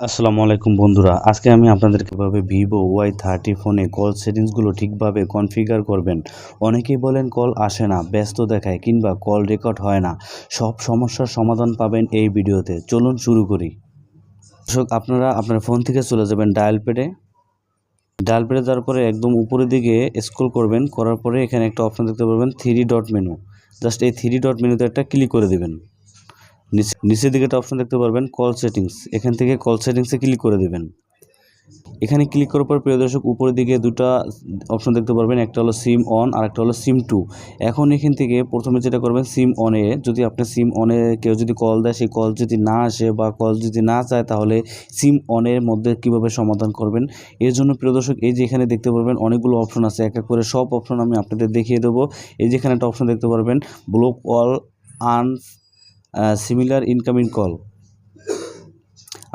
আসসালামু আলাইকুম বন্ধুরা, আজকে আমি আপনাদের কীভাবে ভিভো ওয়াই থার্টি ফোনে কল সেটিংসগুলো ঠিকভাবে কনফিগার করবেন। অনেকেই বলেন কল আসে না, ব্যস্ত দেখায় কিংবা কল রেকর্ড হয় না। সব সমস্যার সমাধান পাবেন এই ভিডিওতে। চলুন শুরু করি। দর্শক, আপনারা আপনার ফোন থেকে চলে যাবেন ডায়াল প্যাডে। ডায়াল প্যাডে যাওয়ার পরে একদম উপরের দিকে স্ক্রল করবেন, করার পরে এখানে একটা অপশন দেখতে পারবেন থ্রি ডট মেনু। জাস্ট এই থ্রি ডট মেনুতে একটা ক্লিক করে দেবেন। নিচের দিকে একটা অপশন দেখতে পারবেন কল সেটিংস এখান থেকে কল সেটিংসে ক্লিক করে দেবেন। এখানে ক্লিক করার পর প্রিয় দর্শক, উপরের দিকে দুটো অপশন দেখতে পারবেন, একটা হলো সিম অন আর একটা হলো সিম টু এখন এখান থেকে প্রথমে যেটা করবেন সিম অনে যদি আপনার সিম অনে কেউ যদি কল দেয়, সেই কল যদি না আসে বা কল যদি না চায়, তাহলে সিম অনের মধ্যে কীভাবে সমাধান করবেন? এর জন্য প্রিয় দর্শক, এই যে এখানে দেখতে পারবেন, অনেকগুলো অপশন আছে। এক এক করে সব অপশন আমি আপনাদের দেখিয়ে দেবো। এই যেখানে একটা অপশন দেখতে পারবেন block all unsimilar incoming call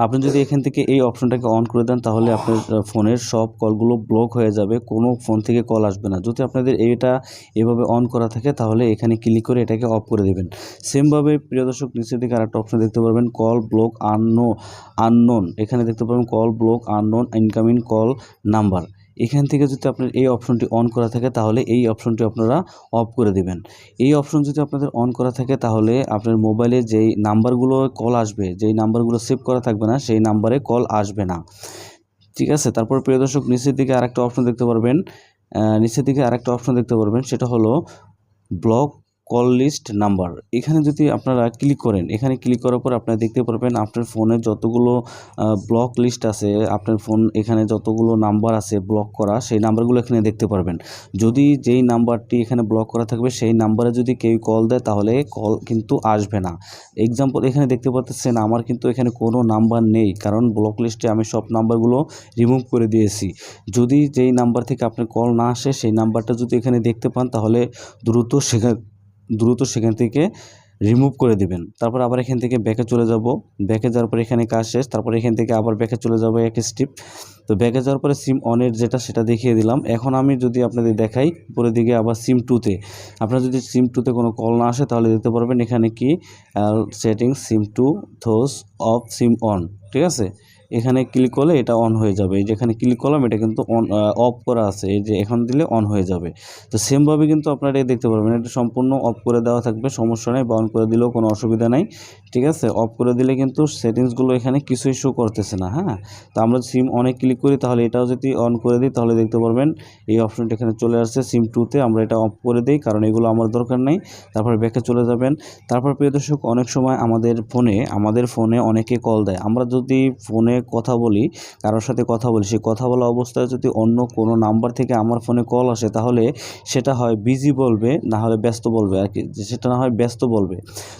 আপনি যদি এখান থেকে এই অপশনটাকে অন করে দেন, তাহলে আপনার ফোনের সব কলগুলো ব্লক হয়ে যাবে, কোনো ফোন থেকে কল আসবে না। যদি আপনাদের এইটা এভাবে অন করা থাকে, তাহলে এখানে ক্লিক করে এটাকে অফ করে দেবেন। সেমভাবে প্রিয় দর্শক, নিচের দিকে আরেকটা অপশন দেখতে পারবেন কল ব্লক আননো আননোন এখানে দেখতে পাবেন call block unknown incoming call number এখান থেকে যদি আপনার এই অপশনটি অন করা থাকে, তাহলে এই অপশনটি আপনারা অফ করে দেবেন। এই অপশন যদি আপনাদের অন করা থাকে, তাহলে আপনার মোবাইলে যেই নাম্বারগুলো কল আসবে, যেই নাম্বারগুলো সেভ করা থাকবে না, সেই নাম্বারে কল আসবে না। ঠিক আছে? তারপর প্রিয় দর্শক, নিচের দিকে আরেকটা অপশন দেখতে পারবেন। নিচের দিকে আরেকটা অপশন দেখতে পারবেন, সেটা হলো ব্লক কল লিস্ট নাম্বার এখানে যদি আপনারা ক্লিক করেন, এখানে ক্লিক করার পর আপনারা দেখতে পারবেন আপনার ফোনে যতগুলো ব্লক লিস্ট আছে, আপনার ফোন এখানে যতগুলো নাম্বার আছে ব্লক করা, সেই নাম্বারগুলো এখানে দেখতে পারবেন। যদি যেই নাম্বারটি এখানে ব্লক করা থাকবে, সেই নাম্বারে যদি কেউ কল দেয়, তাহলে কল কিন্তু আসবে না। এক্সাম্পল এখানে দেখতে পাচ্ছেন, আমার কিন্তু এখানে কোনো নাম্বার নেই, কারণ ব্লক লিস্টে আমি সব নাম্বারগুলো রিমুভ করে দিয়েছি। যদি যেই নাম্বার থেকে আপনার কল না আসে, সেই নাম্বারটা যদি এখানে দেখতে পান, তাহলে দ্রুত সেখানে দ্রুত সেখান থেকে রিমুভ করে দিবেন। তারপর আবার এখান থেকে ব্যাকে চলে যাব। ব্যাকে যাওয়ার পর এখানে কাজ শেষ। তারপর এখান থেকে আবার ব্যাকে চলে যাব এক স্টিপ তো ব্যাকে যাওয়ার পরে সিম অনের যেটা, সেটা দেখিয়ে দিলাম। এখন আমি যদি আপনাদের দেখাই পরের দিকে আবার সিম টুতে আপনার যদি সিম টুতে কোনো কল না আসে, তাহলে দিতে পারবেন এখানে কি setting SIM two those of SIM on ঠিক আছে? এখানে ক্লিক করলে এটা অন হয়ে যাবে। এই যেখানে ক্লিক করলাম, এটা কিন্তু অন অফ করা আছে। এই যে এখন দিলে অন হয়ে যাবে। তো সেমভাবে কিন্তু আপনারা এটা দেখতে পারবেন। এটা সম্পূর্ণ অফ করে দেওয়া থাকবে, সমস্যা নেই, বা অন করে দিলেও কোনো অসুবিধা নাই। ঠিক আছে? অফ করে দিলে কিন্তু সেটিংসগুলো এখানে কিছুই শো করতেছে না হ্যাঁ? তো আমরা সিম অনেক ক্লিক করি, তাহলে এটাও যদি অন করে দিই, তাহলে দেখতে পারবেন এই অপশনটা এখানে চলে আসছে। সিম টুতে আমরা এটা অফ করে দিই, কারণ এগুলো আমার দরকার নেই। তারপর ব্যাকে চলে যাবেন। তারপর প্রিয় দর্শক, অনেক সময় আমাদের ফোনে আমাদের ফোনে অনেকে কল দেয়। আমরা যদি ফোনে কথা বলি, কারোর সাথে কথা বলি সেই কথা বলা অবস্থায় যদি অন্য কোনো নাম্বার থেকে আমার ফোনে কল আসে, তাহলে সেটা হয় বিজি বলবে, না হলে ব্যস্ত বলবে, আর কি। সেটা না হয় ব্যস্ত বলবে।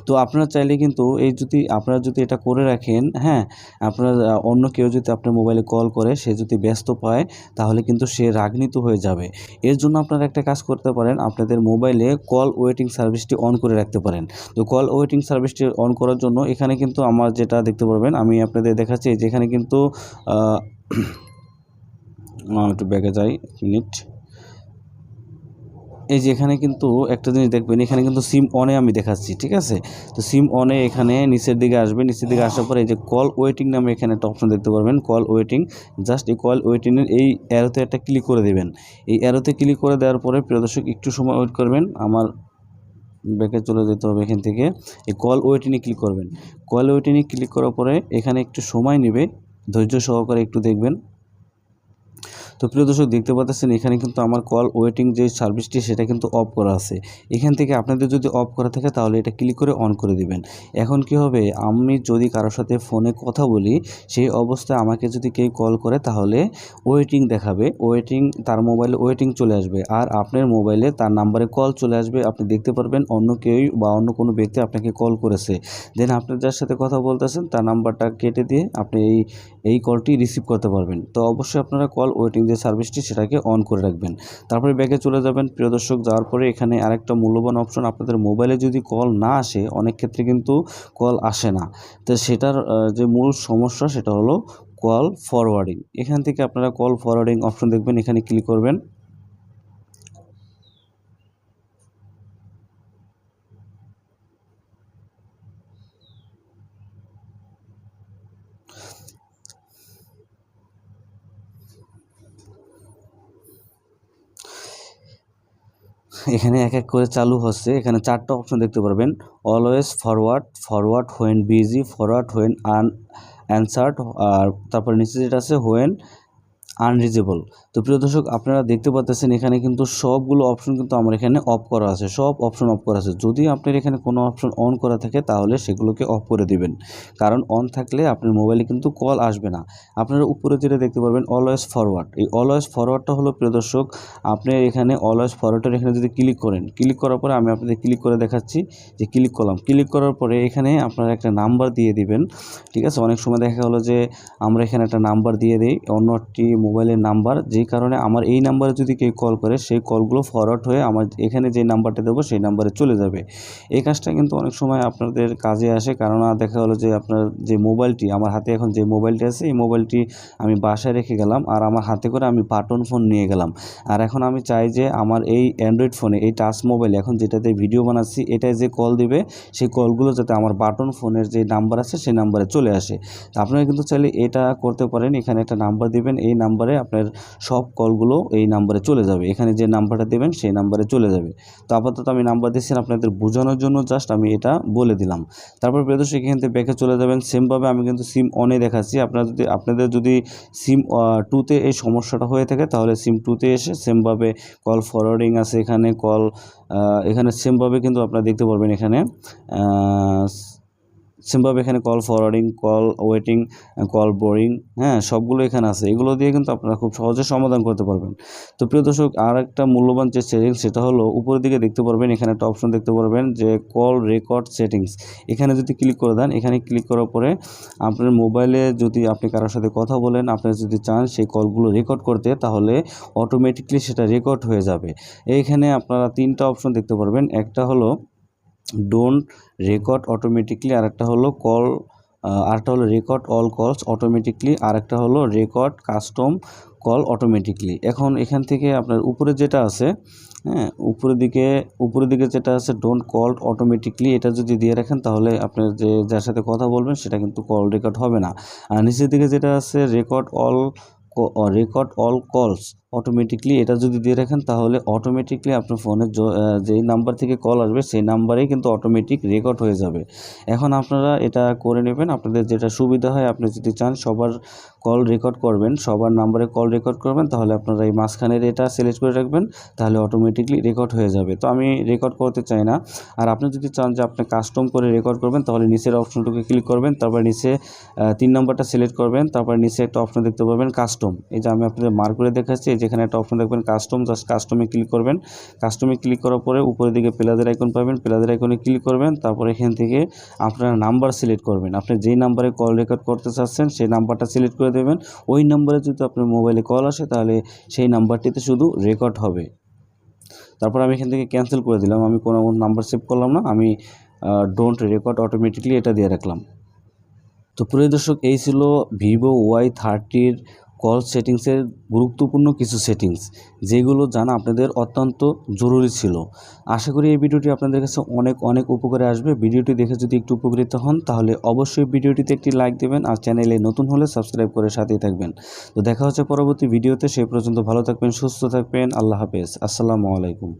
তো আপনারা চাইলে কিন্তু এই যদি আপনারা যদি এটা করে রাখেন হ্যাঁ আপনার অন্য কেউ যদি আপনার মোবাইলে কল করে, সে যদি ব্যস্ত পায়, তাহলে কিন্তু সে রাগনিত হয়ে যাবে। এর জন্য আপনারা একটা কাজ করতে পারেন, আপনাদের মোবাইলে কল ওয়েটিং সার্ভিসটি অন করে রাখতে পারেন। তো কল ওয়েটিং সার্ভিসটি অন করার জন্য এখানে কিন্তু আমার যেটা দেখতে পারবেন, আমি আপনাদের দেখাচ্ছি যেখানে কিন্তু একটু ব্যাগে যাই মিনিট। এই যে এখানে কিন্তু একটা জিনিস দেখবেন, এখানে কিন্তু সিম অনে আমি দেখাচ্ছি, ঠিক আছে? তো সিম অনে এখানে নিচের দিকে আসবে, নিচের দিকে আসার পরে এই যে কল ওয়েটিং নামে এখানে একটা অপশন দেখতে পারবেন কল ওয়েটিং জাস্ট এই কল ওয়েটিংয়ের এই অ্যারোতে একটা ক্লিক করে দেবেন। এই অ্যারোতে ক্লিক করে দেওয়ার পরে, প্রিয় দর্শক, একটু সময় ওয়েট করবেন, আমার ব্যাকে চলে যেতে হবে এখান থেকে। এই কল ওয়েটিংয়ে ক্লিক করবেন। কল ওয়েটিংয়ে ক্লিক করার পরে এখানে একটু সময় নেবে, ধৈর্য সহকারে একটু দেখবেন। তো প্রিয় দর্শক, দেখতে পাচ্ছেন, এখানে কিন্তু আমার কল ওয়েটিং যে সার্ভিসটি সেটা কিন্তু অফ করা আছে। এখান থেকে আপনাদের যদি অফ করা থাকে, তাহলে এটা ক্লিক করে অন করে দিবেন। এখন কি হবে, আমি যদি কারোর সাথে ফোনে কথা বলি, সেই অবস্থায় আমাকে যদি কেউ কল করে, তাহলে ওয়েটিং দেখাবে। ওয়েটিং তার মোবাইলে ওয়েটিং চলে আসবে। আর আপনার মোবাইলে তার নাম্বারে কল চলে আসবে। আপনি দেখতে পারবেন, অন্য কেউ বা অন্য কোনো ব্যক্তি আপনাকে কল করেছে। দেন আপনি যার সাথে কথা বলতেছেন, তার নাম্বারটা কেটে দিয়ে আপনি এই এই কলটি রিসিভ করতে পারবেন। তো অবশ্যই আপনারা কল ওয়েটিং যে সার্ভিসটি সেটাকে অন করে রাখবেন। তারপরে ব্যাগে চলে যাবেন। প্রিয় দর্শক, যাওয়ার পরে এখানে আরেকটা মূল্যবান অপশন আপনাদের মোবাইলে যদি কল না আসে, অনেক ক্ষেত্রে কিন্তু কল আসে না। তো সেটার যে মূল সমস্যা সেটা হলো কল ফরওয়ার্ডিং এখান থেকে আপনারা কল ফরওয়ার্ডিং অপশন দেখবেন, এখানে ক্লিক করবেন। এখানে এক এক করে চালু হচ্ছে। এখানে চারটা অপশন দেখতে পারবেন। Always forward forward when busy forward when unanswered আর তারপরে নিচে যেটা আছে হোয়েন আনরিজেবল তো প্রিয় দর্শক, আপনারা দেখতে পাচ্ছেন এখানে কিন্তু সবগুলো অপশন কিন্তু আমার এখানে অফ করা আছে। সব অপশন অফ করা আছে। যদি আপনার এখানে কোনো অপশন অন করা থাকে, তাহলে সেগুলোকে অফ করে দিবেন। কারণ অন থাকলে আপনার মোবাইলে কিন্তু কল আসবে না। আপনারা উপরে যেটা দেখতে পারবেন অলওয়েজ ফরওয়ার্ড এই অলওয়েজ ফরওয়ার্ডটা হলো প্রিয় দর্শক, আপনি এখানে অলওয়েজ ফরওয়ার্ডের এখানে যদি ক্লিক করেন ক্লিক করার পরে আমি আপনাদের ক্লিক করে দেখাচ্ছি যে ক্লিক করলাম। ক্লিক করার পরে এখানে আপনারা একটা নাম্বার দিয়ে দিবেন। ঠিক আছে? অনেক সময় দেখা হলো যে আমরা এখানে একটা নাম্বার দিয়ে দিই অন্য মোবাইলের নাম্বার যেই কারণে আমার এই নাম্বারে যদি কেউ কল করে, সেই কলগুলো ফরওয়ার্ড হয়ে আমার এখানে যে নাম্বারটা দেবো, সেই নাম্বারে চলে যাবে। এই কাজটা কিন্তু অনেক সময় আপনাদের কাজে আসে, কারণ দেখা হলো যে আপনার যে মোবাইলটি, আমার হাতে এখন যে মোবাইলটি আছে, এই মোবাইলটি আমি বাসায় রেখে গেলাম, আর আমার হাতে করে আমি বাটন ফোন নিয়ে গেলাম। আর এখন আমি চাই যে আমার এই অ্যান্ড্রয়েড ফোনে, এই টাচ মোবাইল, এখন যেটাতে ভিডিও বানাচ্ছি, এটায় যে কল দিবে, সেই কলগুলো যাতে আমার বাটন ফোনের যে নাম্বার আছে, সেই নাম্বারে চলে আসে। আপনারা কিন্তু চাইলে এটা করতে পারেন, এখানে একটা নাম্বার দিবেন, এই নাম্বারে আপনার সব কলগুলো এই নাম্বারে চলে যাবে। এখানে যে নাম্বারটা দেবেন সেই নাম্বারে চলে যাবে। তো আপাতত আমি নাম্বার দিচ্ছি আপনাদের বোঝানোর জন্য জাস্ট আমি এটা বলে দিলাম। তারপর প্রিয়দর্শক এখান থেকে ব্যাকে চলে যাবেন। সেমভাবে আমি কিন্তু সিম অনে দেখাচ্ছি। আপনারা যদি, আপনাদের যদি সিম টুতে এই সমস্যাটা হয়ে থাকে, তাহলে সিম টুতে এসে সেমভাবে কল ফরওয়ার্ডিং আছে এখানে কল এখানে সেমভাবে কিন্তু আপনারা দেখতে পারবেন এখানে সেমভাবে এখানে call forwarding call waiting call barring হ্যাঁ সবগুলো এখানে আছে। এগুলো দিয়ে কিন্তু আপনারা খুব সহজে সমাধান করতে পারবেন। তো প্রিয় দর্শক আর একটা মূল্যবান যে সেটিংস সেটা হলো উপরের দিকে দেখতে পারবেন, এখানে একটা অপশন দেখতে পারবেন যে কল রেকর্ড সেটিংস এখানে যদি ক্লিক করে দেন, এখানে ক্লিক করার পরে আপনার মোবাইলে যদি আপনি কারোর সাথে কথা বলেন আপনি যদি চান সেই কলগুলো রেকর্ড করতে, তাহলে অটোমেটিকলি সেটা রেকর্ড হয়ে যাবে। এইখানে আপনারা তিনটা অপশন দেখতে পারবেন। একটা হলো ডোন্ট রেকর্ড অটোমেটিকলি আরেকটা হলো কল আরেকটা হলো রেকর্ড অল কলস অটোমেটিকলি আরেকটা হলো রেকর্ড কাস্টম কল অটোমেটিকলি এখন এখান থেকে আপনার উপরে যেটা আছে হ্যাঁ উপরের দিকে উপরের দিকে যেটা আছে ডোন্ট কল অটোমেটিকলি এটা যদি দিয়ে রাখেন তাহলে আপনার যে, যার সাথে কথা বলবেন সেটা কিন্তু কল রেকর্ড হবে না। আর নিচের দিকে যেটা আছে record all record all calls automatically এটা যদি দিয়ে রাখেন, তাহলে অটোমেটিকলি আপনার ফোনে যেই নাম্বার থেকে কল আসবে, সেই নাম্বারেই কিন্তু অটোমেটিক রেকর্ড হয়ে যাবে। এখন আপনারা এটা করে নেবেন, আপনাদের যেটা সুবিধা হয়, আপনি যদি চান সবার কল রেকর্ড করবেন, সবার নাম্বারে কল রেকর্ড করবেন, তাহলে আপনারা এই মাঝখানের এটা সিলেক্ট করে রাখবেন, তাহলে অটোমেটিকলি রেকর্ড হয়ে যাবে। তো আমি রেকর্ড করতে চাই না। আর আপনি যদি চান যে আপনি কাস্টম করে রেকর্ড করবেন, তাহলে নিচের অপশনটুকে ক্লিক করবেন, তারপর নিচে তিন নাম্বারটা সিলেক্ট করবেন, তারপর নিচে একটা অপশন দেখতে পাবেন কাস্টম এই যে আমি আপনাদের মার্ক করে দেখাচ্ছি যেখানে একটা অপশন দেখবেন কাস্টম জাস্ট কাস্টমে ক্লিক করবেন। কাস্টমে ক্লিক করার পরে উপরের দিকে প্লাজের আইকন পাবেন। প্লাদের আইকনে ক্লিক করবেন, তারপর এখান থেকে আপনার নাম্বার সিলেক্ট করবেন। আপনি যেই নাম্বারে কল রেকর্ড করতে চাচ্ছেন, সেই নাম্বারটা সিলেক্ট করে দেবেন। ওই নাম্বারে যদি আপনার মোবাইলে কল আসে, তাহলে সেই নাম্বারটিতে শুধু রেকর্ড হবে। তারপর আমি এখান থেকে ক্যান্সেল করে দিলাম। আমি কোনো নাম্বার সেভ করলাম না। আমি ডোন্ট রেকর্ড অটোমেটিকলি এটা দিয়ে রাখলাম। তো প্রিয় দর্শক, এই ছিল ভিভো ওয়াই থার্টির কল সেটিংসের গুরুত্বপূর্ণ কিছু সেটিংস যেগুলো জানা আপনাদের অত্যন্ত জরুরি ছিল। আশা করি এই ভিডিওটি আপনাদের কাছে অনেক অনেক উপকারে আসবে। ভিডিওটি দেখে যদি একটু উপকৃত হন, তাহলে অবশ্যই ভিডিওটিতে একটি লাইক দেবেন আর চ্যানেলে নতুন হলে সাবস্ক্রাইব করে সাথেই থাকবেন। তো দেখা হচ্ছে পরবর্তী ভিডিওতে সেই পর্যন্ত ভালো থাকবেন, সুস্থ থাকবেন, আল্লাহ হাফেজ। আসসালামু আলাইকুম।